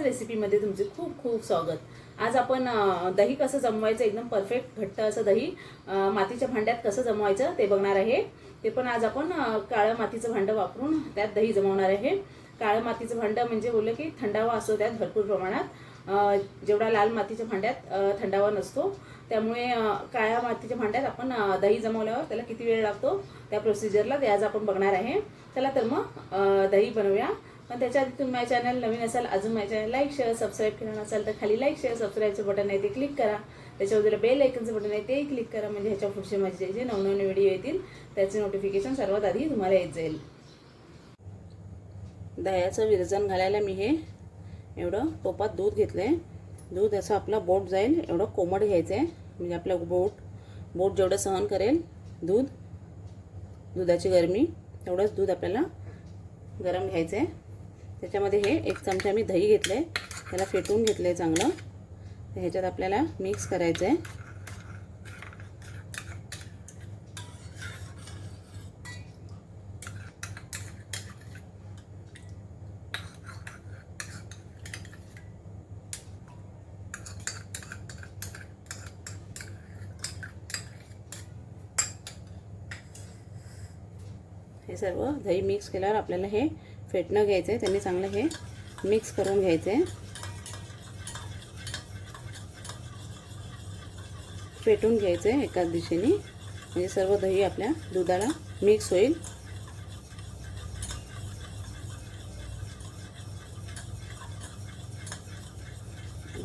रेसिपीमध्ये तुमचे खूप खूप स्वागत. आज आपण दही कसं जमवायचं एकदम परफेक्ट घट्ट असं दही मातीच्या भांड्यात कसं जमवायचं ते बघणार आहे. ते पण आज आपण काळं मातीचं भांडं वापरून त्यात दही जमवणार आहे. काळं मातीचं भांडं म्हणजे बोललं की थंडावा असतो त्यात भरपूर प्रमाणात. जेवढा लाल मातीच्या भांड्यात थंडावा नसतो. त्यामुळे काळ्या मातीच्या भांड्यात आपण दही जमवल्यावर त्याला किती वेळ लागतो त्या प्रोसिजरला ते आज आपण बघणार आहे. चला तर मग दही बनवूया. पण त्याच्यात तुम्ही माझ्या चॅनल नवीन असाल अजून माझ्या चॅनल लाईक शेअर सबस्क्राईब केलं नसाल तर खाली लाईक शेअर सबस्क्राईबचं बटन आहे ते क्लिक करा. त्याच्यावर बेल आयकनचं बटन आहे ते क्लिक करा. म्हणजे ह्याच्या पुढचे माझे जे जे नवनवीन व्हिडिओ येतील त्याचे नोटिफिकेशन सर्वात आधी तुम्हाला येत जाईल. दह्याचं विरजन घालायला मी हे एवढं टोपात दूध घेतलं आहे दूध असं आपला बोट जाईल एवढं कोमट घ्यायचं आहे म्हणजे आपलं बोट बोट जेवढं सहन करेल दूध दुधाची गरमी तेवढंच दूध आपल्याला गरम घ्यायचं आहे त्याच्यामध्ये हे एक चमचा मी दही घेतलं आहे त्याला फेटून घेतलं आहे चांगलं. तर ह्याच्यात आपल्याला मिक्स करायचं आहे हे सर्व दही मिक्स केल्यावर आपल्याला हे फेटणं घ्यायचं आहे त्यांनी चांगलं हे मिक्स करून घ्यायचं आहे फेटून घ्यायचं आहे एकाच दिशेने. म्हणजे सर्व दही आपल्या दुधाला मिक्स होईल.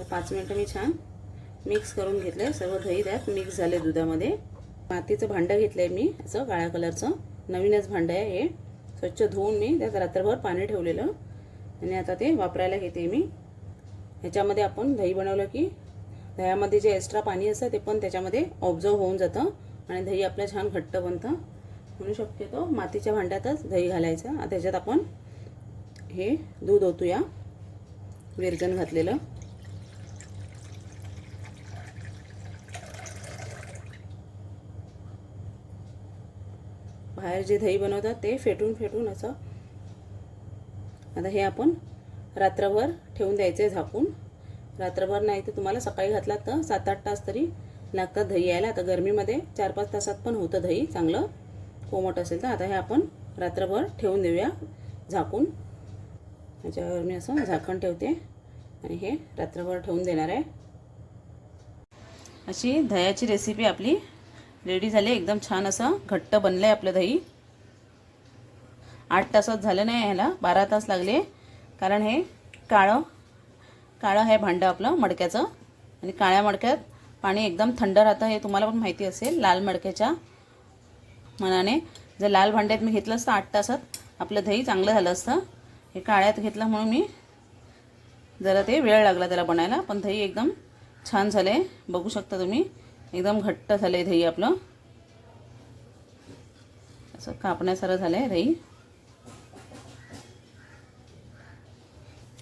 पाच मिनटं मी छान मिक्स करून घेतलं आहे सर्व दही त्यात मिक्स झाले दुधामध्ये. मातीचं भांडं घेतलं आहे मी असं काळ्या कलरचं नवीनच भांडं आहे हे. स्वच्छ धुवून मी त्यात रात्रभर पाणी ठेवलेलं. आणि आता ते वापरायला घेते मी. ह्याच्यामध्ये आपण दही बनवलं की दह्यामध्ये जे एक्स्ट्रा पाणी असतं ते पण त्याच्यामध्ये ऑब्झर्व होऊन जातं आणि दही आपलं छान घट्ट बनतं. म्हणू शक्यतो मातीच्या भांड्यातच दही घालायचं. आता त्याच्यात आपण हे दूध ओतूया. विरजन घातलेलं. बाहेर जे दही बनवतात ते फेटून फेटून असं. आता हे आपण रात्रभर ठेवून द्यायचे झाकून. रात्रभर नाही तर तुम्हाला सकाळी घातलात तर सात आठ तास तरी लागतात दही यायला. आता गरमीमध्ये चार पाच तासात पण होतं दही चांगलं. कोमट असेल तर आता हे आपण रात्रभर ठेवून देऊया झाकून. याच्यावर मी असं झाकण ठेवते आणि हे रात्रभर ठेवून देणार आहे. अशी दह्याची रेसिपी आपली रेडी झाली एकदम छान असं घट्ट बनलं आहे आपलं दही. आठ तासात झालं नाही ह्याला बारा तास लागले. कारण हे काळं काळं हे भांडं आपलं मडक्याचं. आणि काळ्या मडक्यात पाणी एकदम थंड राहतं हे तुम्हाला पण माहिती असेल लाल मडक्याच्या मनाने. जर लाल भांड्यात मी घेतलं असतं आठ तासात आपलं दही चांगलं झालं असतं. हे काळ्यात घेतलं म्हणून मी जरा ते वेळ लागला त्याला बनायला पण दही एकदम छान झालं आहे बघू शकता तुम्ही. एकदम घट्ट झालं आहे दही आपलं. असं कापण्यासारं झालं आहे दही.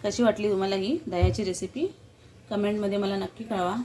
कशी वाटली तुम्हाला ही दह्याची रेसिपी कमेंटमध्ये मला नक्की कळवा.